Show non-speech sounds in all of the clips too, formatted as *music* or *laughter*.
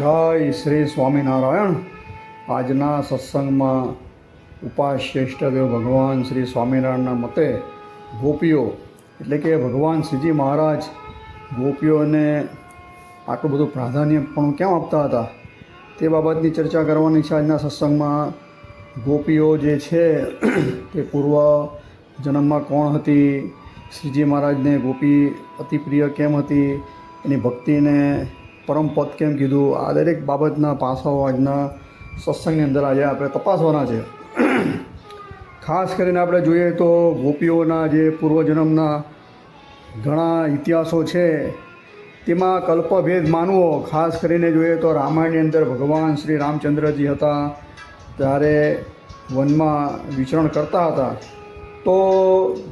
જય શ્રી સ્વામિનારાયણ. આજના સત્સંગમાં ઉપાશ્રેષ્ઠદેવ ભગવાન શ્રી સ્વામિનારાયણના મતે ગોપીઓ, એટલે કે ભગવાન શ્રીજી મહારાજ, ગોપીઓને આટલું બધું પ્રાધાન્ય પણ કેમ આપતા હતા? તે બાબતની ચર્ચા કરવાની છે આજના સત્સંગમાં. ગોપીઓ જે છે, તે પૂર્વ જન્મમાં કોણ હતી? શ્રીજી મહારાજને ગોપી અતિ પ્રિય કેમ હતી? એની ભક્તિને પરમપદ કેમ કીધું? આ દરેક બાબતના પાસાઓ આજના સત્સંગની અંદર આજે આપણે તપાસવાના છે. ખાસ કરીને આપણે જોઈએ તો ગોપીઓના જે પૂર્વજન્મના ઘણા ઇતિહાસો છે, તેમાં કલ્પભેદ માનવો, ખાસ કરીને જોઈએ તો રામાયણની અંદર ભગવાન શ્રી રામચંદ્રજી હતા, ત્યારે વનમાં વિચરણ કરતા હતા. તો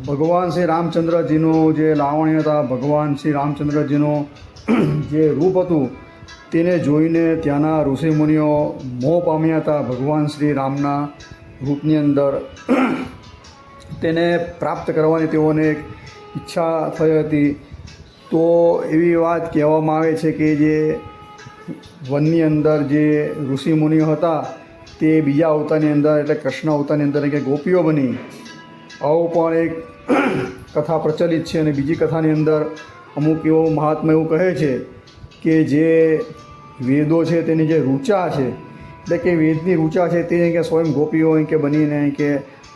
ભગવાન શ્રી રામચંદ્રજીનું જે લાવણ્ય હતા, ભગવાન શ્રી રામચંદ્રજીનું જે રૂપ હતું, તેને જોઈને ત્યાંના ઋષિમુનિઓ મોહ પામ્યા હતા ભગવાન શ્રી રામના રૂપની અંદર. તેને પ્રાપ્ત કરવાની તેઓને એક ઈચ્છા થઈ હતી. તો એવી વાત કહેવામાં આવે છે કે જે વનની અંદર જે ઋષિમુનિઓ હતા, તે બીજા અવતારની અંદર એટલે કૃષ્ણ અવતારની અંદર કે ગોપીઓ બની. આવું પણ એક કથા પ્રચલિત છે અને બીજી કથાની અંદર અમુક એવો મહાત્મા એવું કહે છે કે જે વેદો છે તેની જે રૂચા છે, એટલે કે વેદની રૂચા છે તે કે સ્વયં ગોપીઓ કે બનીને કે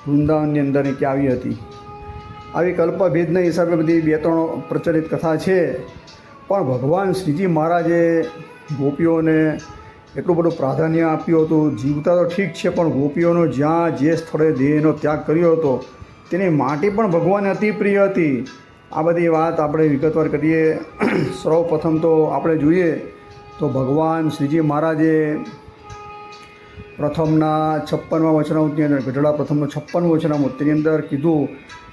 વૃંદાવનની અંદર કે આવી હતી. આવી કલ્પભેદના હિસાબે બધી બે ત્રણ પ્રચલિત કથા છે. પણ ભગવાન શ્રીજી મહારાજે ગોપીઓને એટલું બધું પ્રાધાન્ય આપ્યું હતું, જીવતા તો ઠીક છે, પણ ગોપીઓનો જ્યાં જે સ્થળે દેહનો ત્યાગ કર્યો હતો, તેની માટી પણ ભગવાન અતિ પ્રિય હતી. આ બધી વાત આપણે વિગતવાર કરીએ. સૌ પ્રથમ તો આપણે જોઈએ તો ભગવાન શ્રીજી મહારાજે પ્રથમના છપ્પનમાં વચનામૃતની અંદર, ગઢડા પ્રથમનું છપ્પન વચનામૃત તેની અંદર કીધું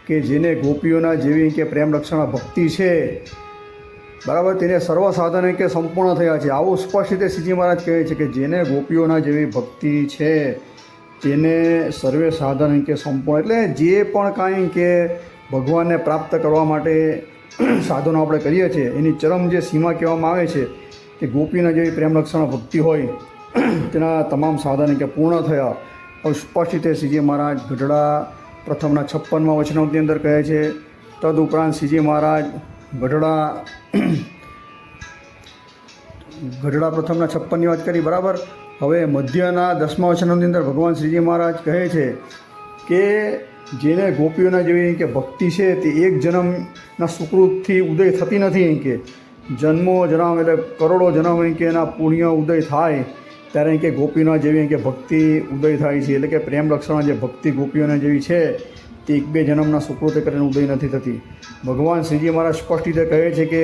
કે જેને ગોપીઓના જેવી કે પ્રેમ રક્ષણ ભક્તિ છે, બરાબર, તેને સર્વ સાધને કે સંપૂર્ણ થયા છે. આવું સ્પષ્ટ રીતે શ્રીજી મહારાજ કહે છે કે જેને ગોપીઓના જેવી ભક્તિ છે, તેને સર્વે સાધન કે સંપૂર્ણ, એટલે જે પણ કાંઈ કે ભગવાનને પ્રાપ્ત કરવા માટે *clears throat* સાધનો આપણે કરીએ છીએ. એની ચરમ જે સીમા કહેવામાં આવે છે, કે ગોપીના જેવી પ્રેમરક્ષણ ભક્તિ હોય, *clears throat* તેના તમામ સાધન કે પૂર્ણ થયા. સ્પષ્ટ રીતે શ્રીજી મહારાજ ગઢડા પ્રથમના છપ્પનમાં વચનાવતી અંદર કહે છે તદ ઉપરાંત શ્રીજી મહારાજ ગઢડા *clears throat* ગઢડા પ્રથમના છપ્પનની વાત કરી, બરાબર? હવે મધ્યના દસમા વચનની અંદર ભગવાન શ્રીજી મહારાજ કહે છે કે જેને ગોપીઓના જેવી કે ભક્તિ છે તે એક જન્મના સુકૃતથી ઉદય થતી નથી કે. જન્મો જન્મ એટલે કરોડો જન્મ કે એના પુણ્ય ઉદય થાય ત્યારે કે ગોપીના જેવી કે ભક્તિ ઉદય થાય છે. એટલે કે પ્રેમ લક્ષણ જે ભક્તિ ગોપીઓના જેવી છે તે એક બે જન્મના સુકૃતે કરીને ઉદય નથી થતી. ભગવાન શ્રીજી મહારાજ સ્પષ્ટ રીતે કહે છે કે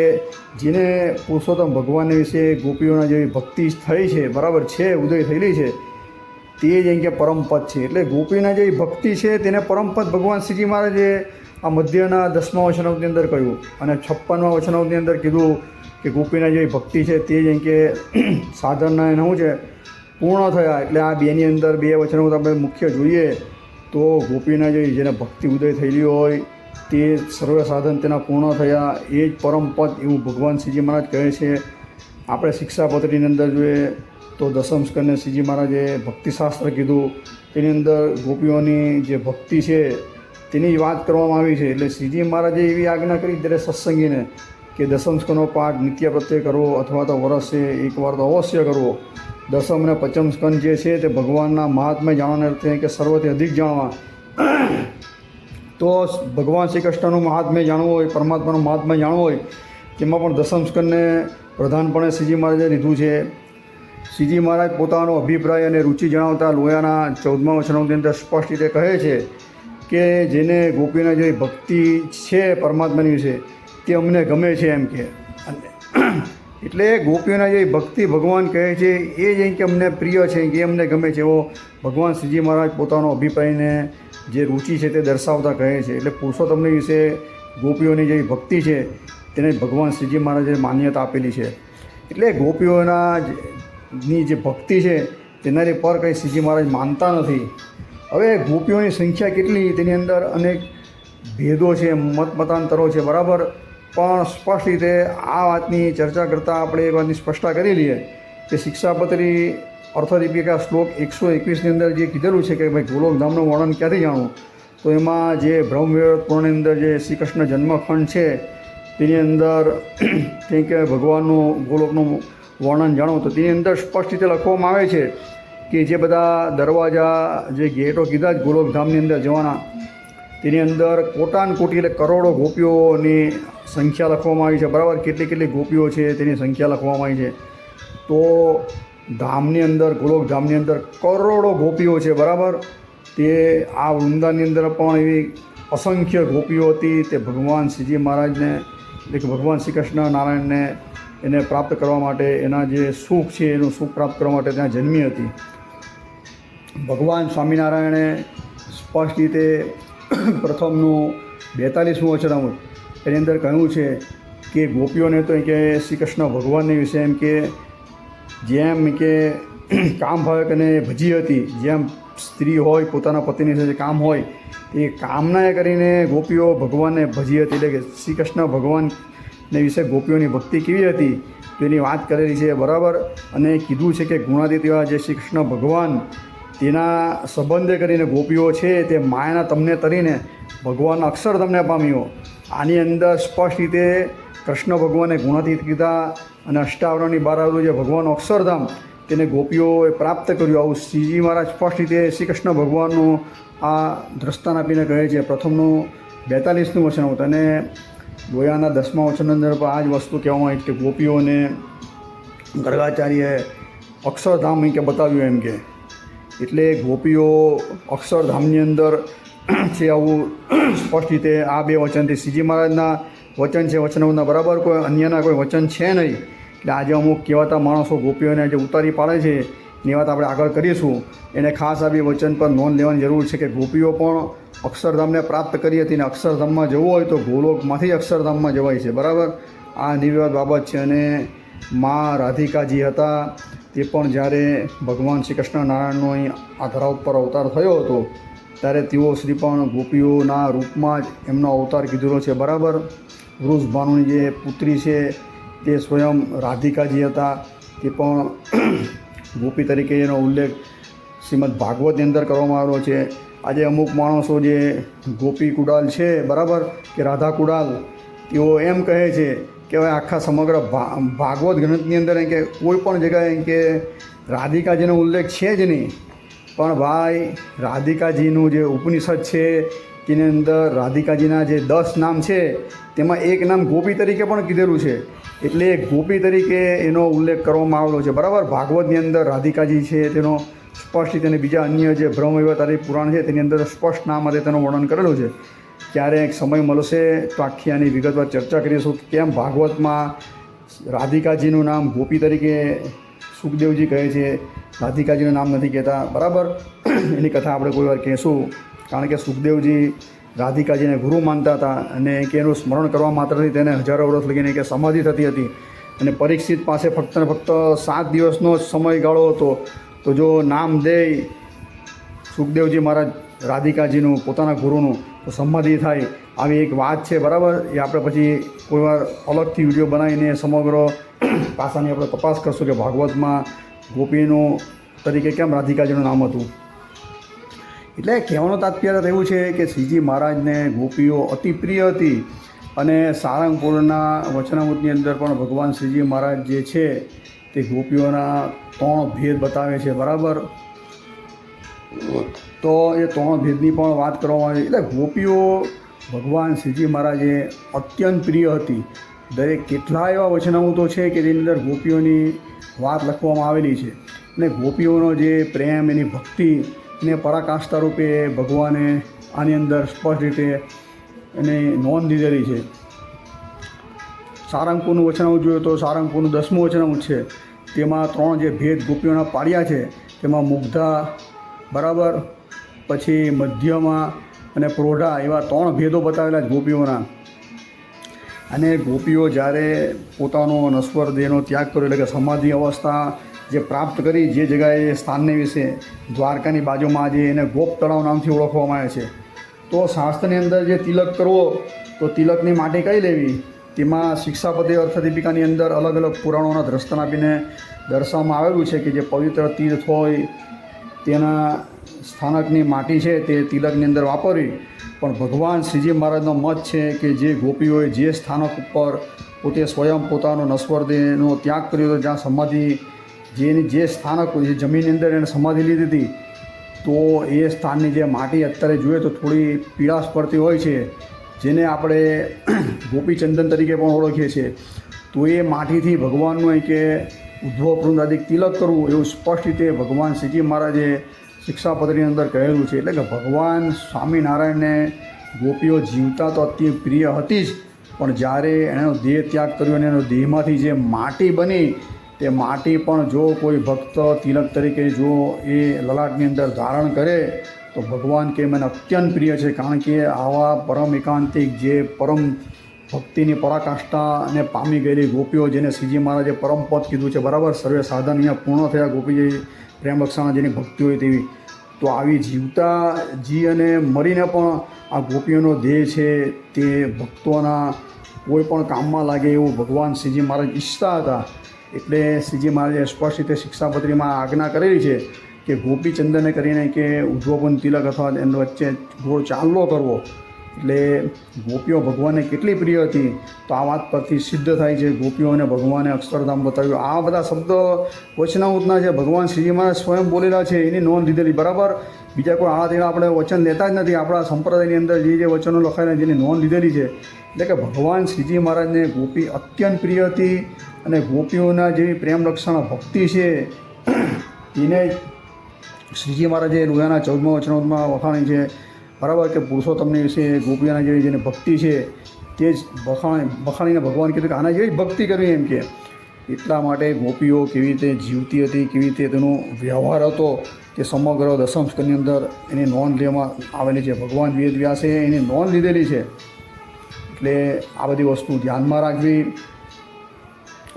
જેને પુરુષોત્તમ ભગવાન વિશે ગોપીઓના જેવી ભક્તિ થઈ છે, બરાબર છે, ઉદય થયેલી છે તે જ એમ કે પરમપદ છે. એટલે ગોપીના જે ભક્તિ છે તેને પરમપદ ભગવાન શ્રીજી મહારાજે આ મધ્યના દસમા વચનાવની અંદર કહ્યું અને છપ્પનમા વચનાવની અંદર કીધું કે ગોપીના જે ભક્તિ છે તે જ એમ કે *clears throat* સાધનના એને શું છે? પૂર્ણ થયા. એટલે આ બેની અંદર બે વચનો આપણે મુખ્ય જોઈએ. તો ગોપીના જે જેને ભક્તિ ઉદય થયેલી હોય તે સર્વ સાધન તેના પૂર્ણ થયા. એ જ પરમપદ એવું ભગવાન શ્રીજી મહારાજ કહે છે. આપણે શિક્ષાપત્રીની અંદર જોઈએ. તો દસમ સ્કંદને શ્રીજી મહારાજે ભક્તિશાસ્ત્ર કીધું. તેની અંદર ગોપીઓની જે ભક્તિ છે, તેની વાત કરવામાં આવી છે. એટલે શ્રીજી મહારાજે એવી આજ્ઞા કરી ત્યારે સત્સંગીને કે દસમ સ્કંદનો પાઠ નિત્ય પ્રત્યે કરવો અથવા તો વર્ષે એકવાર તો અવશ્ય કરવો. દસમ અને પંચમ સ્કંદ જે છે તે ભગવાનના મહાત્મ્ય જાણવાને અર્થે કે સર્વથી અધિક જાણવા. તો ભગવાન શ્રી કૃષ્ણનું મહાત્મ્ય જાણવું હોય, પરમાત્માનું મહાત્મ્ય જાણવું હોય, તેમાં પણ દસમ સ્કંદને પ્રધાનપણે શ્રીજી મહારાજે લીધું છે. શ્રીજી મહારાજ પોતાનો અભિપ્રાય અને રુચિ જણાવતા લોયાના ચૌદમા વચનોની અંદર સ્પષ્ટ રીતે કહે છે કે જેને ગોપીના જે ભક્તિ છે પરમાત્માની વિશે, તે અમને ગમે છે એમ કે. *clears throat* એટલે ગોપીઓના જે ભક્તિ ભગવાન કહે છે, એ જ કે અમને પ્રિય છે કે અમને ગમે છે એવો ભગવાન શ્રીજી મહારાજ પોતાનો અભિપ્રાયને જે રુચિ છે તે દર્શાવતા કહે છે. એટલે પુરુષોત્તમની વિશે ગોપીઓની જે ભક્તિ છે, તેને ભગવાન શ્રીજી મહારાજે માન્યતા આપેલી છે. એટલે ગોપીઓના ની જે ભક્તિ છે તેનારી પર કંઈ શ્રીજી મહારાજ માનતા નથી. હવે ગોપીઓની સંખ્યા કેટલી? તેની અંદર અનેક ભેદો છે, મત મતાંતરો છે, બરાબર? પણ સ્પષ્ટ રીતે આ વાતની ચર્ચા કરતાં આપણે એ વાતની સ્પષ્ટતા કરી લઈએ કે શિક્ષાપત્રી અર્થદીપિકા શ્લોક એકસો એકવીસની અંદર જે કીધેલું છે કે ભાઈ ગોલોકધામનું વર્ણન ક્યાંથી જાણવું? તો એમાં જે બ્રહ્મવેદપુરાણની અંદર જે શ્રી કૃષ્ણ જન્મખંડ છે, તેની અંદર *clears throat* કંઈક ભગવાનનું ગોલોકનું વર્ણન જાણો તો તેની અંદર સ્પષ્ટ રીતે લખવામાં આવે છે કે જે બધા દરવાજા, જે ગેટો કીધા જ ગોલોકધામની અંદર જવાના, તેની અંદર કોટાન કોટી એટલે કરોડો ગોપીઓની સંખ્યા લખવામાં આવી છે. બરાબર? કેટલી કેટલી ગોપીઓ છે તેની સંખ્યા લખવામાં આવી છે. તો ધામની અંદર, ગોલોકધામની અંદર કરોડો ગોપીઓ છે. બરાબર? તે આ વૃંદાની અંદર પણ એવી અસંખ્ય ગોપીઓ હતી. તે ભગવાન શ્રીજી મહારાજને, એટલે કે ભગવાન શ્રી કૃષ્ણ નારાયણને એને પ્રાપ્ત કરવા માટે, એના જે સુખ છે, એનું સુખ પ્રાપ્ત કરવા માટે ત્યાં જન્મી હતી. ભગવાન સ્વામિનારાયણે સ્પષ્ટ રીતે પ્રથમનું બેતાલીસમું વચનામૃત એની અંદર કહ્યું છે કે ગોપીઓને તો કે શ્રી કૃષ્ણ ભગવાનને વિશે એમ કે, જેમ કે કામ ભાવક અને ભજી હતી, જેમ સ્ત્રી હોય, પોતાના પતિની સાથે કામ હોય એ કામના કરીને ગોપીઓ ભગવાનને ભજી હતી. એટલે કે શ્રી કૃષ્ણ ભગવાનને વિશે ગોપીઓની ભક્તિ કેવી હતી તેની વાત કરેલી છે, બરાબર? અને કીધું છે કે ગુણાદિત્યવા જે શ્રી કૃષ્ણ ભગવાન, તેના સંબંધે કરીને ગોપીઓ છે, તે માયાના તમને તરીને ભગવાન અક્ષર તમને પામ્યો. આની અંદર સ્પષ્ટ રીતે કૃષ્ણ ભગવાને ગુણાતીત કીધા અને અષ્ટાવરણની બાર આવેલું જે ભગવાન અક્ષરધામ, તેને ગોપીઓએ પ્રાપ્ત કર્યું. આવું શ્રીજી મહારાજ સ્પષ્ટ રીતે શ્રી કૃષ્ણ ભગવાનનું આ દ્રષ્ટાન આપીને કહે છે. પ્રથમનું બેતાલીસનું વચન હતું ગોયાના દસમા વચન અંદર પણ આ જ વસ્તુ કહેવામાં આવી કે ગોપીઓને ગર્ગાચાર્યએ અક્ષરધામ એમ કે બતાવ્યું એમ કે. એટલે ગોપીઓ અક્ષરધામની અંદર છે આવું સ્પષ્ટ રીતે આ બે વચનથી શ્રીજી મહારાજના વચન છે વચનોના બરાબર કોઈ અન્યના કોઈ વચન છે નહીં. એટલે આજે અમુક કહેવાતા માણસો ગોપીઓને આજે ઉતારી પાડે છે. એની વાત આપણે આગળ કરીશું. એને ખાસ આવી વચન પર નોંધ લેવાની જરૂર છે કે ગોપીઓ પણ અક્ષરધામને પ્રાપ્ત કરી હતી અને અક્ષરધામમાં જવું હોય તો ગોલોકમાંથી અક્ષરધામમાં જવાય છે. બરાબર? આ નિર્વિવાદ બાબત છે અને મા રાધિકાજી હતા. તે પણ જ્યારે ભગવાન શ્રી કૃષ્ણ નારાયણનો અહીં આ ધરા ઉપર અવતાર થયો હતો, ત્યારે તેઓ શ્રી પણ ગોપીઓના રૂપમાં જ એમનો અવતાર કીધેલો છે. બરાબર? વૃષભાનુની જે પુત્રી છે, તે સ્વયં રાધિકાજી હતા. તે પણ ગોપી તરીકે એનો ઉલ્લેખ શ્રીમદ ભાગવતની અંદર કરવામાં આવેલો છે. આજે અમુક માણસો જે ગોપી કુડાલ છે, બરાબર? કે રાધા કુડાલ, તેઓ એમ કહે છે કે હવે આખા સમગ્ર ભાગવત ગ્રંથની અંદર એમ કે કોઈ પણ જગ્યાએ એમ કે રાધિકાજીનો ઉલ્લેખ છે જ નહીં. પણ ભાઈ, રાધિકાજીનું જે ઉપનિષદ છે તેની અંદર રાધિકાજીના જે દસ નામ છે, તેમાં એક નામ ગોપી તરીકે પણ કીધેલું છે. એટલે ગોપી તરીકે એનો ઉલ્લેખ કરવામાં આવેલો છે. બરાબર? ભાગવતની અંદર રાધિકાજી છે, તેનો સ્પષ્ટ રીતે બીજા અન્ય જે બ્રહ્મવ્યવતારી પુરાણ છે, તેની અંદર સ્પષ્ટ નામ માટે તેનું વર્ણન કરેલું છે. ક્યારેક સમય મળશે તો આખી આની વિગતવાર ચર્ચા કરીશું કેમ ભાગવતમાં રાધિકાજીનું નામ ગોપી તરીકે સુખદેવજી કહે છે. રાધિકાજીનું નામ નથી કહેતા. બરાબર? એની કથા આપણે કોઈ વાર કહેશું. કારણ કે સુખદેવજી રાધિકાજીને ગુરુ માનતા હતા અને કે એનું સ્મરણ કરવા માત્રથી તેને હજારો વર્ષ લગીને કે સમાધિ થતી હતી. અને પરીક્ષિત પાસે ફક્ત ને ફક્ત સાત દિવસનો જ સમયગાળો હતો. તો જો નામ દે સુખદેવજી મહારાજ રાધિકાજીનું, પોતાના ગુરુનું, તો સમાધિ થાય. આવી એક વાત છે, બરાબર? એ આપણે પછી કોઈ વાર અલગથી વીડિયો બનાવીને સમગ્ર પાસાની આપણે તપાસ કરશું કે ભાગવતમાં ગોપીનું તરીકે કેમ રાધિકાજીનું નામ હતું. એટલે કહેવાનું તાત્પર્ય એવું છે કે શ્રીજી મહારાજને ગોપીઓ અતિ પ્રિય હતી અને સારંગપુરના વચનામૃતની અંદર પણ ભગવાન શ્રીજી મહારાજ જે છે તે ગોપીઓના ત્રણ ભેદ બતાવે છે, બરાબર? તો એ ત્રણ ભેદની પણ વાત કરવામાં આવી. એટલે ગોપીઓ ભગવાન શ્રીજી મહારાજે અત્યંત પ્રિય હતી. દરેક કેટલા એવા વચનામૃતો છે કે તેની અંદર ગોપીઓની વાત લખવામાં આવેલી છે. અને ગોપીઓનો જે પ્રેમ, એની ભક્તિ ને પરાકાષ્ઠા રૂપે ભગવાને આની અંદર સ્પષ્ટ રીતે એની નોંધ લીધેલી છે. સારંગપુરનું વચનામૃત જોઈએ તો સારંગપુરનું દસમું વચનામૃત છે. તેમાં ત્રણ જે ભેદ ગોપીઓના પાડ્યા છે, તેમાં મુગ્ધા, બરાબર, પછી મધ્યમાં અને પ્રોઢા એવા ત્રણ ભેદો બતાવેલા ગોપીઓના. અને ગોપીઓ જ્યારે પોતાનો નશ્વર દેહનો ત્યાગ કર્યો એટલે કે સમાધિ અવસ્થા જે પ્રાપ્ત કરી જે જગાએ સ્થાનને વિશે દ્વારકાની બાજુમાં જે એને ગોપ તળાવ નામથી ઓળખવામાં આવે છે. તો શાસ્ત્રની અંદર જે તિલક કરવો, તો તિલકની માટી કઈ લેવી? તેમાં શિક્ષાપતિ અર્થદીપિકાની અંદર અલગ અલગ પુરાણોના દ્રષ્ટન આપીને દર્શાવવામાં આવેલું છે કે જે પવિત્ર તીર્થ હોય, તેના સ્થાનકની માટી છે તે તિલકની અંદર વાપરવી. પણ ભગવાન શ્રીજી મહારાજનો મત છે કે જે ગોપીઓએ જે સ્થાનક ઉપર પોતે સ્વયં પોતાનો નશ્વર દેહનો ત્યાગ કર્યો હતો, જ્યાં સમાધિ જેની જે સ્થાનક જે જમીનની અંદર એને સમાધિ લીધી હતી, તો એ સ્થાનની જે માટી અત્યારે જોઈએ તો થોડી પીળાશ પડતી હોય છે, જેને આપણે *clears throat* ગોપીચંદન તરીકે પણ ઓળખીએ છીએ. તો એ માટીથી ભગવાનનું અહીં કે ઉદ્ભવ વૃંદાદિક તિલક કરવું એવું સ્પષ્ટ રીતે ભગવાન શ્રીજી મહારાજે શિક્ષાપત્રની અંદર કહેલું છે. એટલે કે ભગવાન સ્વામિનારાયણને ગોપીઓ જીવતા તો અતિ પ્રિય હતી જ, પણ જ્યારે એનો દેહ ત્યાગ કર્યો અને એનો દેહમાંથી જે માટી બની તે માટી પણ જો કોઈ ભક્ત તિલક તરીકે જો એ લલાટની અંદર ધારણ કરે, તો ભગવાન કે મને અત્યંત પ્રિય છે. કારણ કે આવા પરમ એકાંતિક જે પરમ ભક્તિની પરાકાષ્ઠાને પામી ગયેલી ગોપીઓ જેને શ્રીજી મહારાજે પરમ પદ કીધું છે, બરાબર? સર્વે સાધન અહીંયા પૂર્ણ થયા ગોપીજી પ્રેમ રક્ષાના જેની ભક્તિ હોય તેવી. તો આવી જીવતા જી અને મરીને પણ આ ગોપીઓનો દેહ છે તે ભક્તોના કોઈ પણ કામમાં લાગે એવું ભગવાન શ્રીજી મહારાજ ઈચ્છતા હતા. એટલે શ્રીજી મહારાજે સ્પષ્ટ રીતે શિક્ષાપત્રીમાં આજ્ઞા કરેલી છે કે ગોપીચંદને કરીને કે ઉજ્જવપન તિલક અથવા એની વચ્ચે ગોળ ચાલલો કરવો. એટલે ગોપીઓ ભગવાનને કેટલી પ્રિય હતી, તો આ વાત પરથી સિદ્ધ થાય છે. ગોપીઓને ભગવાને અક્ષરધામ બતાવ્યું. આ બધા શબ્દ વચનાઉતના છે. ભગવાન શ્રીજી મહારાજ સ્વયં બોલેલા છે, એની નોંધ લીધેલી. બરાબર? બીજા કોઈ આ તેના આપણે વચન લેતા જ નથી. આપણા સંપ્રદાયની અંદર જે જે વચનો લખાયેલા જેની નોંધ લીધેલી છે. એટલે કે ભગવાન શ્રીજી મહારાજને ગોપી અત્યંત પ્રિય હતી. અને ગોપીઓના જેવી પ્રેમલક્ષણ ભક્તિ છે, એને શ્રીજી મહારાજે લોયાના ચૌદમા વચનોમાં વખાણી છે. બરાબર કે પુરુષોત્તમની વિશે ગોપીઓના જેવી જેને ભક્તિ છે, તે જ વખાણ, વખાણીને ભગવાન કીધું કે આના જેવી ભક્તિ કરવી એમ કે. એટલા માટે ગોપીઓ કેવી રીતે જીવતી હતી, કેવી રીતે તેનો વ્યવહાર હતો, તે સમગ્ર દસમ સ્કંદની અંદર એની નોંધ લેવામાં આવેલી છે. ભગવાન વેદ વ્યાસે એની નોંધ લીધેલી છે. એટલે આ બધી વસ્તુ ધ્યાનમાં રાખવી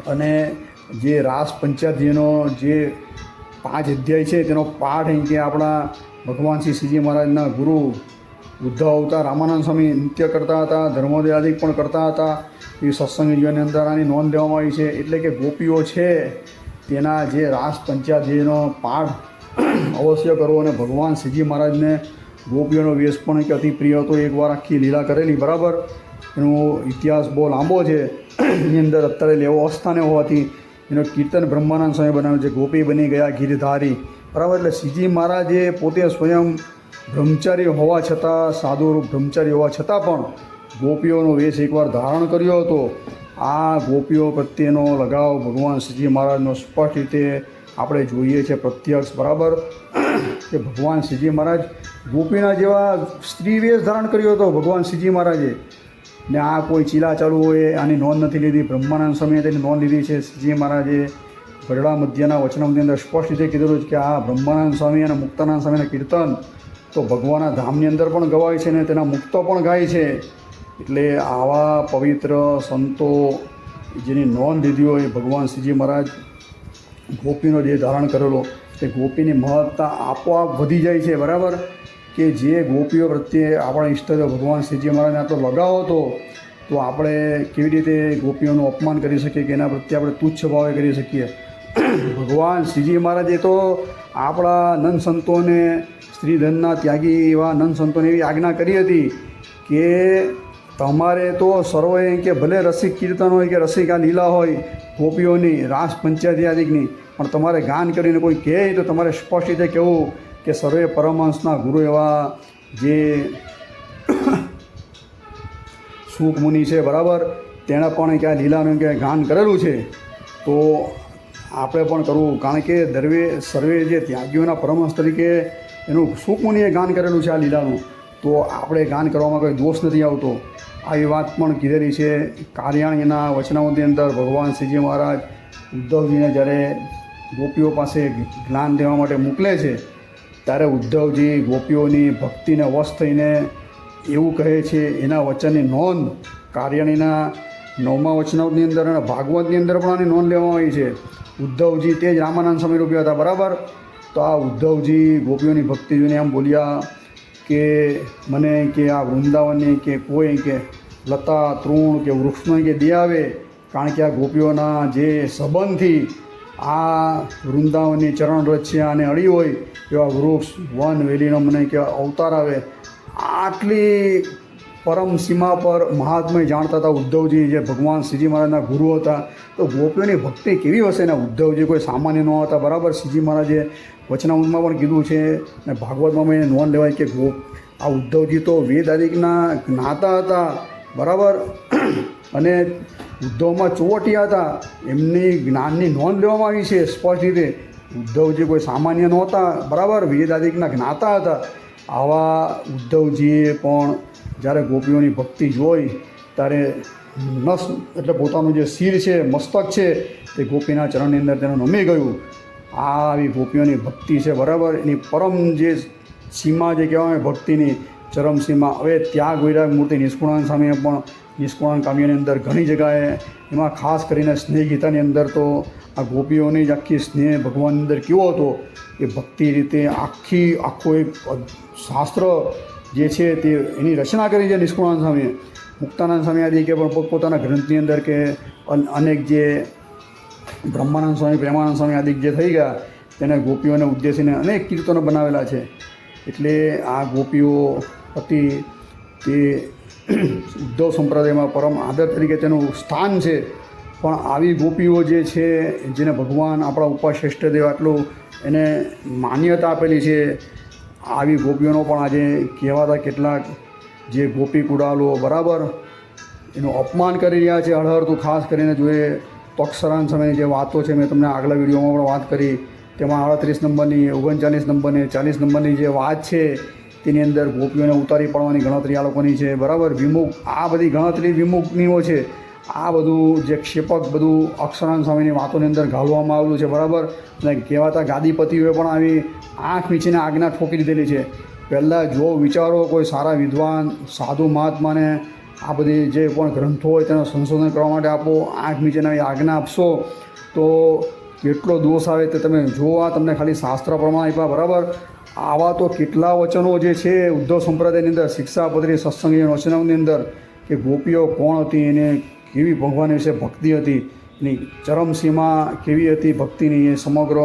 અને જે રાસ પંચાધ્યનો જે પાંચ અધ્યાય છે, તેનો પાઠ અહીં કે આપણા ભગવાન શ્રી શ્રીજી મહારાજના ગુરુ બુદ્ધા અવતાર રામાનંદ સ્વામી નૃત્ય કરતા હતા, ધર્મોદયાદિક પણ કરતા હતા. એ સત્સંગ જીવનની અંદર આની નોંધ લેવામાં આવી છે. એટલે કે ગોપીઓ છે, તેના જે રાસ પંચાધ્યનો પાઠ અવશ્ય કરવો અને ભગવાન શ્રીજી મહારાજને ગોપીઓનો વેશ પણ કે અતિ પ્રિય હતો. એકવાર આખી લીલા કરેલી, બરાબર? એનો ઇતિહાસ બહુ લાંબો છે. એની અંદર અત્યારે લેવો અસ્થાને હોવાથી એનો કીર્તન બ્રહ્માનંદ સ્વામી બનાવ્યો છે. ગોપી બની ગયા ગીરધારી. બરાબર? એટલે શ્રીજી મહારાજે પોતે સ્વયં બ્રહ્મચારી હોવા છતાં, સાધુરૂપ બ્રહ્મચારી હોવા છતાં પણ ગોપીઓનો વેશ એકવાર ધારણ કર્યો હતો. આ ગોપીઓ પ્રત્યેનો લગાવ ભગવાન શ્રીજી મહારાજનો સ્પષ્ટ રીતે આપણે જોઈએ છે પ્રત્યક્ષ, બરાબર? કે ભગવાન શ્રીજી મહારાજ ગોપીના જેવા સ્ત્રી વેશ ધારણ કર્યો હતો ભગવાન શ્રીજી મહારાજે. ને આ કોઈ ચીલા ચાલુ હોય, આની નોંધ નથી લીધી. બ્રહ્માનંદ સ્વામીએ તેની નોંધ લીધી છે. શ્રીજી મહારાજે ગરડા મધ્યના વચનમની અંદર સ્પષ્ટ રીતે કીધેલું છે કે આ બ્રહ્માનંદ સ્વામી અને મુક્તાનંદ સ્વામીના કીર્તન તો ભગવાનના ધામની અંદર પણ ગવાય છે ને તેના મુક્તો પણ ગાય છે. એટલે આવા પવિત્ર સંતો જેની નોંધ લીધી હોય, ભગવાન શ્રીજી મહારાજ ગોપીનો જે ધારણ કરેલો, તે ગોપીની મહત્તા આપોઆપ વધી જાય છે, બરાબર? કે જે ગોપીઓ પ્રત્યે આપણા ઈષ્ટદેવ ભગવાન શ્રીજી મહારાજને આટલો લગાવ હતો, તો આપણે કેવી રીતે ગોપીઓનું અપમાન કરી શકીએ કે એના પ્રત્યે આપણે તુચ્છ ભાવે કરી શકીએ? ભગવાન શ્રીજી મહારાજે તો આપણા નંદ સંતોને સ્ત્રીધનના ત્યાગી એવા નંદ સંતોને એવી આજ્ઞા કરી હતી કે તમારે તો સર્વે કે ભલે રસિક કીર્તન હોય કે રસિકા લીલા હોય, ગોપીઓની રાસ પંચાયતી પણ તમારે ગાન કરીને કોઈ કહે તો તમારે સ્પષ્ટ રીતે કહેવું કે સર્વે પરમહંસના ગુરુ એવા જે સુખ મુનિ છે, બરાબર? તેણે પણ ક્યાં લીલાનું ક્યાંય ગાન કરેલું છે. તો આપણે પણ કરવું. કારણ કે દરવે, સર્વે જે ત્યાગીઓના પરમહંસ તરીકે એનું સુખ મુનિએ ગાન કરેલું છે આ લીલાનું. તો આપણે ગાન કરવામાં કોઈ દોષ નથી આવતો. આવી વાત પણ કીધેલી છે. કાર્યાણીના વચનાઓની અંદર ભગવાન શ્રીજી મહારાજ ઉદ્ધવજીને જ્યારે ગોપીઓ પાસે જ્ઞાન દેવા માટે મોકલે છે ત્યારે ઉદ્ધવજી ગોપીઓની ભક્તિને વશ થઈને એવું કહે છે, એના વચનની નોંધ કાર્યણીના નવમા વચનાવની અંદર અને ભાગવતની અંદર પણ આની નોંધ લેવામાં આવી છે. ઉદ્ધવજી તે જ રામાનંદ સ્વામી રૂપિયા હતા, બરાબર? તો આ ઉદ્ધવજી ગોપીઓની ભક્તિ જોઈને એમ બોલ્યા કે, મને કે આ વૃંદાવનની કે કોઈ કે લતા, તૃણ કે વૃક્ષનો કે દે આવે, કારણ કે આ ગોપીઓના જે સંબંધથી આ વૃંદાવનની ચરણ રચ્યા અને અળી હોય એવા વૃક્ષ, વન વેલીનો મને કે અવતાર આવે. આટલી પરમ સીમા પર મહાત્મય જાણતા હતા ઉદ્ધવજી જે ભગવાન શ્રીજી મહારાજના ગુરુ હતા. તો ગોપીઓની ભક્તિ કેવી હશે ને? ઉદ્ધવજી કોઈ સામાન્ય ન હતા. બરાબર, શ્રીજી મહારાજે વચનામૃતમાં પણ કીધું છે અને ભાગવતમાં મેં નોંધ લેવાય કે ગોપ આ ઉદ્ધવજી તો વેદ આદિકના જ્ઞાતા હતા. બરાબર? અને ઉદ્ધવમાં ચોવટિયા હતા. એમની જ્ઞાનની નોંધ લેવામાં આવી છે. સ્પષ્ટ રીતે ઉદ્ધવજી કોઈ સામાન્ય નહોતા, બરાબર? વેદ જ્ઞાતા હતા. આવા ઉદ્ધવજીએ પણ જ્યારે ગોપીઓની ભક્તિ જોઈ, ત્યારે નસ, એટલે પોતાનું જે શિર છે, મસ્તક છે, તે ગોપીના ચરણની અંદર તેનું નમી ગયું. આ આવી ગોપીઓની ભક્તિ છે, બરાબર? એની પરમ જે સીમા જે કહેવાય ભક્તિની ચરમસીમા હવે ત્યાગ વૈરાગ મૂર્તિ નિષ્ફળાન સામે પણ નિષ્કુળાન કાવ્યની અંદર ઘણી જગ્યાએ એમાં ખાસ કરીને સ્નેહ ગીતાની અંદર તો આ ગોપીઓની જ આખી સ્નેહ ભગવાનની અંદર કેવો હતો એ ભક્તિ રીતે આખી, આખો એક શાસ્ત્ર જે છે તે એની રચના કરી છે નિષ્કુળાન સ્વામીએ. મુક્તાનંદ સ્વામી આદિ કે પણ પોતપોતાના ગ્રંથની અંદર કે અનેક જે બ્રહ્માનંદ સ્વામી, પ્રેમાનંદ સ્વામી આદિ જે થઈ ગયા, તેને ગોપીઓને ઉદ્દેશીને અનેક કીર્તનો બનાવેલા છે. એટલે આ ગોપીઓ અતિ તે ઉદ્ધવ સંપ્રદાયમાં પરમ આદર તરીકે તેનું સ્થાન છે. પણ આવી ગોપીઓ જે છે, જેને ભગવાન આપણા ઉપાશ્રેષ્ઠ દેવ આટલું એને માન્યતા આપેલી છે, આવી ગોપીઓનો પણ આજે કહેવાતા કેટલાક જે ગોપી કુડાલો બરાબર એનું અપમાન કરી રહ્યા છે, હળહળતું ખાસ કરીને જોઈએ તો અક્ષરાન સમયની જે વાતો છે, મેં તમને આગલા વિડીયોમાં પણ વાત કરી. તેમાં આડત્રીસ નંબરની, ઓગણચાલીસ નંબરની, ચાલીસ નંબરની જે વાત છે તેની અંદર ગોપીઓને ઉતારી પાડવાની ગણતરી આ લોકોની છે. બરાબર? વિમુખ, આ બધી ગણતરી વિમુખનીઓ છે. આ બધું જે ક્ષેપક બધું અક્ષરાન સ્વામીની વાતોની અંદર ઘાલવામાં આવેલું છે. બરાબર? અને કહેવાતા ગાદીપતિઓએ પણ આવી આંખ મીચીને આજ્ઞા ઠોકી દીધેલી છે. પહેલાં જો વિચારો કોઈ સારા વિદ્વાન, સાધુ મહાત્માને આ બધી જે પણ ગ્રંથો હોય તેનું સંશોધન કરવા માટે આપો, આંખ નીચેના આજ્ઞા આપશો, તો કેટલો દોષ આવે તે તમે જોવા, તમને ખાલી શાસ્ત્ર પ્રમાણે આપ્યા. બરાબર? આવા તો કેટલા વચનો જે છે, ઉદ્ધવ સંપ્રદાયની અંદર શિક્ષાપત્રી સત્સંગી વચનોની અંદર, કે ગોપીઓ કોણ હતી, એને કેવી ભગવાન વિશે ભક્તિ હતી, એની ચરમસીમા કેવી હતી ભક્તિની, એ સમગ્ર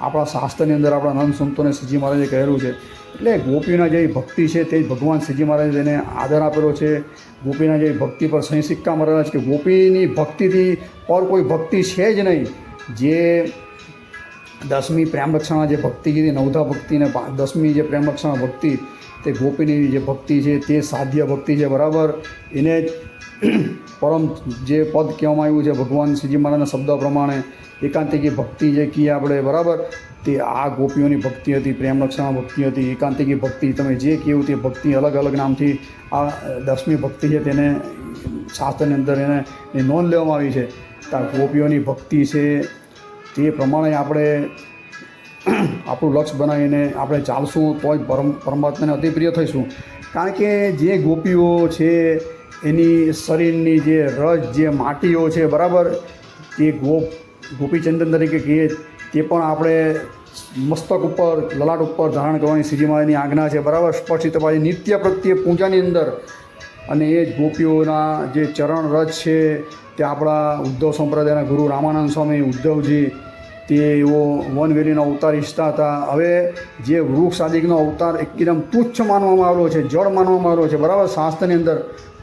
આપણા શાસ્ત્રની અંદર આપણા નંદ સંતોને શ્રીજી મહારાજે કહેલું છે. એટલે ગોપીના જે ભક્તિ છે, તે ભગવાન શ્રીજી મહારાજે તેને આદર આપેલો છે. ગોપીના જે ભક્તિ પર સહી સિક્કા મરેલા છે કે ગોપીની ભક્તિથી પર કોઈ ભક્તિ છે જ નહીં. જે દસમી પ્રેમ રક્ષણા જે ભક્તિ કીધી, નવધા ભક્તિ ને દસમી જે પ્રેમ રક્ષણા ભક્તિ, તે ગોપીની જે ભક્તિ છે, તે સાધ્ય ભક્તિ છે, બરાબર? એને *clears throat* પરમ જે પદ કહેવામાં આવ્યું છે, ભગવાન શ્રીજી મહારાજના શબ્દ પ્રમાણે એકાંતિકી ભક્તિ જે કહીએ આપણે, બરાબર? તે આ ગોપીઓની ભક્તિ હતી, પ્રેમ રક્ષણા ભક્તિ હતી, એકાંતિકી ભક્તિ, તમે જે કહ્યું તે ભક્તિ અલગ અલગ નામથી આ દસમી ભક્તિ છે, તેને શાસ્ત્રની અંદર એને નોંધ લેવામાં આવી છે. ગોપીઓની ભક્તિ છે તે પ્રમાણે આપણે *clears throat* આપણું લક્ષ્ય બનાવીને આપણે ચાલશું તો જ પરમ, પરમાત્માને અતિ પ્રિય થઈશું. કારણ કે જે ગોપીઓ છે, એની શરીરની જે રજ જે માટીઓ છે, બરાબર? તે ગોપ, ગોપીચંદન તરીકે કહીએ, તે પણ આપણે મસ્તક ઉપર, લલાટ ઉપર ધારણ કરવાની શ્રીજી મહારાજની આજ્ઞા છે, બરાબર? પાછી નિત્ય પ્રત્યે પૂજાની અંદર અને એ જ ગોપીઓના જે ચરણ રજ છે, તે આપણા ઉદ્ધવ સંપ્રદાયના ગુરુ રામાનંદ સ્વામી ઉદ્ધવજી, તે એવો વનવેલીનો અવતાર ઈચ્છતા હતા. હવે જે વૃક્ષ આદિકનો અવતાર એકદમ તુચ્છ માનવામાં આવેલો છે જળ માનવામાં આવેલો છે, બરાબર શાસ્ત્રની અંદર.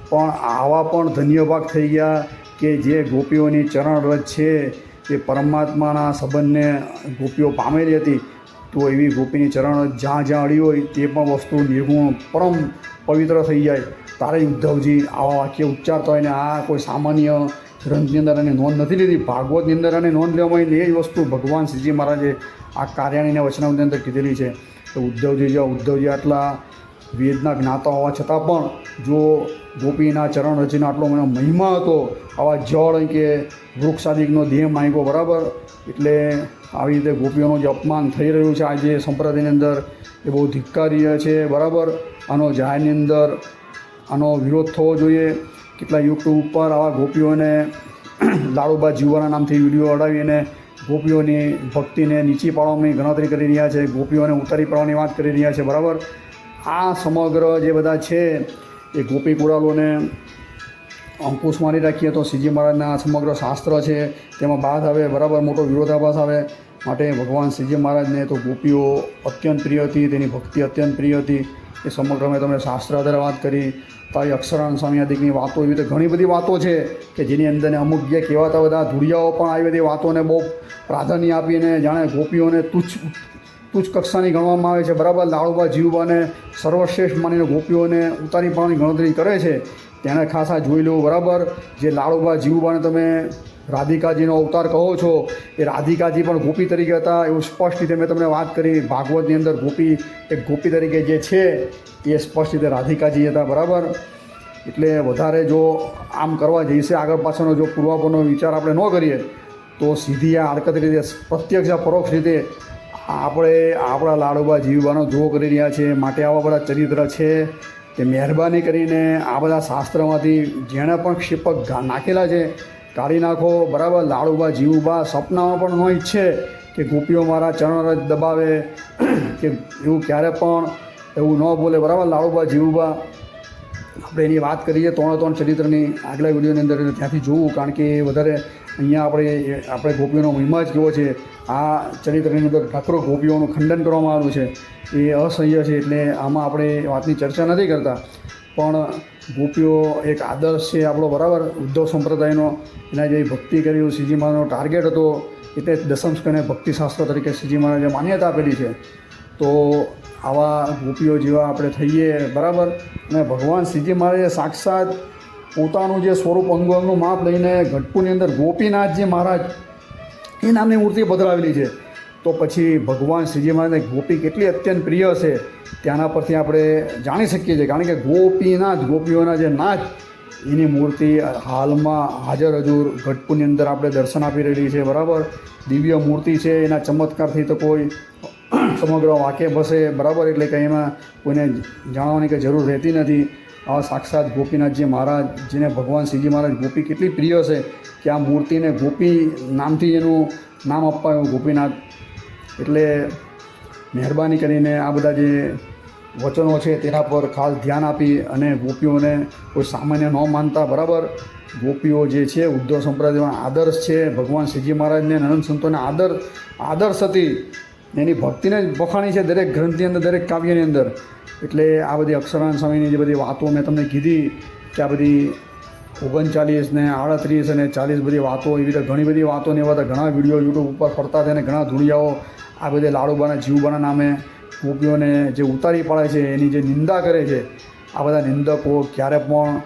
પણ આવા પણ ધન્યભાગ થઈ ગયા કે જે ગોપીઓની ચરણ રજ છે તે પરમાત્માના સંબંધને ગોપીઓ પામેલી હતી. તો એવી ગોપીની ચરણ જ્યાં જ્યાં અડી હોય તે પણ વસ્તુ નિર્ગુણ, પરમ પવિત્ર થઈ જાય. તારે ઉદ્ધવજી આવા વાક્ય ઉચ્ચારતા હોય ને, આ કોઈ સામાન્ય ગ્રંથની અંદર એની નોંધ નથી લીધી. ભાગવતની અંદર એને નોંધ લેવામાં આવીને એ જ વસ્તુ ભગવાન શ્રીજી મહારાજે આ કાર્યાણીના વચનાવની અંદર કીધેલી છે તો ઉદ્ધવજી જો ઉદ્ધવજી આટલા વેદના જ્ઞાતા હોવા છતાં પણ જો ગોપીના ચરણ રચીનો આટલો મને મહિમા હતો, આવા જળ કે વૃક્ષાદિકનો દેહ માંગ્યો, બરાબર? એટલે આવી રીતે ગોપીઓનું જે અપમાન થઈ રહ્યું છે આજે સંપ્રદાયની અંદર એ બહુ ધિક્કારીય છે, બરાબર? આનો જાહેરની અંદર આનો વિરોધ થવો જોઈએ. કેટલા યુટ્યુબ ઉપર આવા ગોપીઓને *clears throat* લાડુબા જીવવાના નામથી વીડિયો અડાવીને ગોપીઓની ભક્તિને નીચી પાડવાની ગણતરી કરી રહ્યા છે. ગોપીઓને ઉતારી પાડવાની વાત કરી રહ્યા છે. બરાબર? આ સમગ્ર જે બધા છે, એ ગોપી કુડાલોને અંકુશ મારી રાખીએ તો શ્રીજી મહારાજના સમગ્ર શાસ્ત્ર છે, તેમાં બાદ આવે. બરાબર? મોટો વિરોધાભાસ આવે. માટે ભગવાન શ્રીજી મહારાજને તો ગોપીઓ અત્યંત પ્રિય હતી, તેની ભક્તિ અત્યંત પ્રિય હતી. એ સમગ્ર મેં તમને શાસ્ત્ર આધારે વાત કરી. તારી અક્ષરાન સ્વામી વાતો એવી તો ઘણી બધી વાતો છે કે જેની અંદર અમુક જે કહેવાતા બધા ધૂળિયાઓ પણ આવી બધી વાતોને બહુ પ્રાધાન્ય આપીને જાણે ગોપીઓને તુચ્છ તુચ્છ કક્ષાની ગણવામાં આવે છે. બરાબર લાડુબા જીવબાને સર્વશ્રેષ્ઠ માનીને ગોપીઓને ઉતારી પાડવાની ગણતરી કરે છે. તેણે ખાસ આ જોઈ લેવું બરાબર, જે લાડુબા જીવબાને તમે રાધિકાજીનો અવતાર કહો છો, એ રાધિકાજી પણ ગોપી તરીકે હતા. એવું સ્પષ્ટ રીતે મેં તમને વાત કરી. ભાગવતની અંદર ગોપી એક ગોપી તરીકે જે છે, એ સ્પષ્ટ રીતે રાધિકાજી હતા, બરાબર? એટલે વધારે જો આમ કરવા જઈશે, આગળ પાછળનો જો પૂર્વાપરનો વિચાર આપણે ન કરીએ, તો સીધી આ હરકત રીતે, પ્રત્યક્ષ પરોક્ષ રીતે આપણે આપણા લાડુબા જીવવાનો જો કરી રહ્યા છે. માટે આવા બધા ચરિત્ર છે કે મહેરબાની કરીને આ બધા શાસ્ત્રમાંથી જેણે પણ ક્ષેપક નાખેલા છે કાઢી નાખો, બરાબર? લાડુબા, જીવુબા સપનામાં પણ ન ઈચ્છે કે ગોપીઓ મારા ચરણ દબાવે, કે એવું ક્યારે પણ એવું ન બોલે, બરાબર? લાડુબા, જીવુબા. આપણે એની વાત કરીએ ત્રણે ત્રણ ચરિત્રની આગલા વિડીયોની અંદર ત્યાંથી જોવું, કારણ કે એ વધારે અહીંયા આપણે આપણે ગોપીઓનો મહિમા જ કેવો છે. આ ચરિત્રની અંદર ઠાકરો ગોપીઓનું ખંડન કરવામાં આવ્યું છે. એ અસહ્ય છે, એટલે આમાં આપણે વાતની ચર્ચા નથી કરતા. પણ ગોપીઓ એક આદર્શ છે આપણો, બરાબર? ઉદ્ધવ સંપ્રદાયનો, એના જે ભક્તિ કરી શ્રીજી મહારાજનો ટાર્ગેટ હતો એટલે દસમ સ્કને ભક્તિશાસ્ત્ર તરીકે શ્રીજી મહારાજે માન્યતા આપેલી છે. તો આવા ગોપીઓ જેવા આપણે થઈએ, બરાબર? અને ભગવાન શ્રીજી મહારાજે સાક્ષાત પોતાનું જે સ્વરૂપ અંગોનું માપ લઈને ગઢપુરની અંદર ગોપીનાથજી મહારાજ, એ નામની મૂર્તિ પધરાવેલી છે. તો પછી ભગવાન શ્રીજી મહારાજને ગોપી કેટલી અત્યંત પ્રિય છે, ત્યાંના પરથી આપણે જાણી શકીએ છીએ. કારણ કે ગોપીનાથ, ગોપીઓના જે નાચ એની મૂર્તિ હાલમાં હાજર હજુર ગઢપુરની અંદર આપણે દર્શન આપી રહેલી છે, બરાબર? દિવ્ય મૂર્તિ છે, એના ચમત્કારથી તો કોઈ સમગ્ર વાકેફ હશે બરાબર? એટલે કંઈ એમાં કોઈને જાણવાની કંઈ જરૂર રહેતી નથી. આવા સાક્ષાત ગોપીનાથજી મહારાજ, જેને ભગવાન શ્રીજી મહારાજ ગોપી કેટલી પ્રિય છે, કે આ મૂર્તિને ગોપી નામથી એનું નામ અપાયું. ગોપીનાથ એટલે મહેરબાની કરીને આ બધા જે વચનો છે તેના પર ખાસ ધ્યાન આપી અને ગોપીઓને કોઈ સામાન્ય ન માનતા, બરાબર? ગોપીઓ જે છે, ઉદ્ધવ સંપ્રદાયમાં આદર્શ છે, ભગવાન શ્રીજી મહારાજને અનંત સંતોને આદર, આદર્શ હતી. એની ભક્તિને જ વખાણી છે દરેક ગ્રંથની અંદર, દરેક કાવ્યની અંદર. એટલે આ બધી અક્ષરાન સ્વામીની જે બધી વાતો મેં તમને કીધી, કે આ બધી ઓગણચાલીસ ને આડત્રીસ અને ચાલીસ બધી વાતો, એવી રીતે ઘણી બધી વાતો ને એવા ઘણા વીડિયો યુટ્યુબ ઉપર ફરતા હતા અને ઘણા ધૂળિયાઓ આ બધે લાડુબાના, જીવબાના નામે ગોપીઓને જે ઉતારી પાડે છે, એની જે નિંદા કરે છે, આ બધા નિંદકો ક્યારે પણ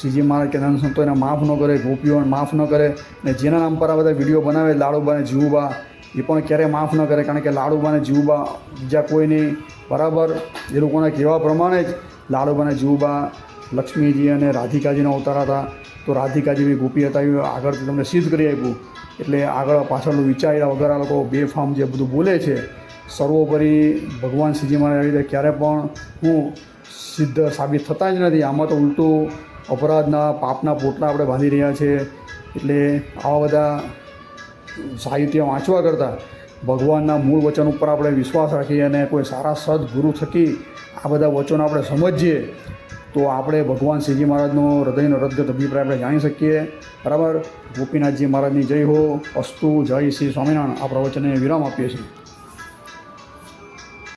શ્રીજી મહારાજ કે નંદ સંતોને માફ ન કરે, ગોપીઓને માફ ન કરે ને જેના નામ પર આ બધા વીડિયો બનાવે, લાડુબાને, જીવુબા, એ પણ ક્યારેય માફ ન કરે. કારણ કે લાડુબાને, જીવુબા બીજા કોઈ નહીં બરાબર, એ લોકોના કહેવા પ્રમાણે જ લાડુબાને, જીવુબા, લક્ષ્મીજી અને રાધિકાજીના અવતાર હતા. તો રાધિકાજી ગોપી હતા, એ આગળથી તમને સિદ્ધ કરી આપ્યું. એટલે આગળ પાછળનું વિચાર્યા વગર આ લોકો બેફામ જે બધું બોલે છે, સર્વોપરી ભગવાન શ્રીજી આવી રીતે ક્યારે પણ હું સિદ્ધ સાબિત થતા જ નથી. આમાં તો ઉલટું અપરાધના પાપના પોટલા આપણે બાંધી રહ્યા છે. એટલે આવા બધા સાહિત્ય વાંચવા કરતાં ભગવાનના મૂળ વચન ઉપર આપણે વિશ્વાસ રાખીએ અને કોઈ સારા સદગુરુ થકી આ બધા વચનો આપણે સમજીએ તો આપણે ભગવાન શ્રીજી મહારાજનો હૃદયનો રદગત અભિપ્રાય આપણે જાણી શકીએ. બરાબર? ગોપીનાથજી મહારાજની જય હો. અસ્તુ જય શ્રી સ્વામિનારાયણ. આ પ્રવચને વિરામ આપીએ છીએ.